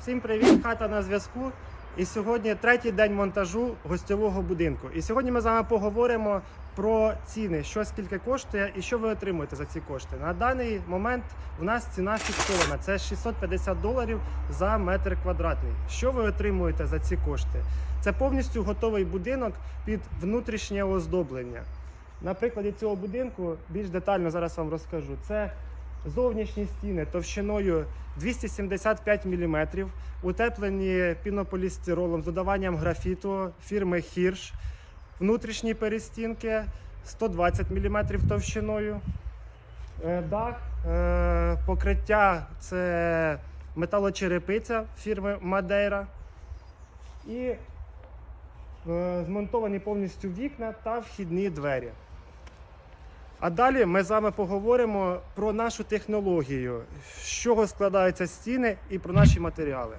Всім привіт, хата на зв'язку. І сьогодні третій день монтажу гостьового будинку. І сьогодні ми з вами поговоримо про ціни, що скільки коштує і що ви отримуєте за ці кошти. На даний момент у нас ціна фіксована. Це 650 доларів за метр квадратний. Що ви отримуєте за ці кошти? Це повністю готовий будинок під внутрішнє оздоблення. На прикладі цього будинку більш детально зараз вам розкажу. Це зовнішні стіни товщиною 275 мм, утеплені пінополістиролом з додаванням графіту фірми Hirsch, внутрішні перестінки 120 мм товщиною. Е, Дах, е, покриття це металочерепиця фірми Мадейра. І е, змонтовані повністю вікна та вхідні двері. А далі ми з вами поговоримо про нашу технологію, з чого складаються стіни і про наші матеріали.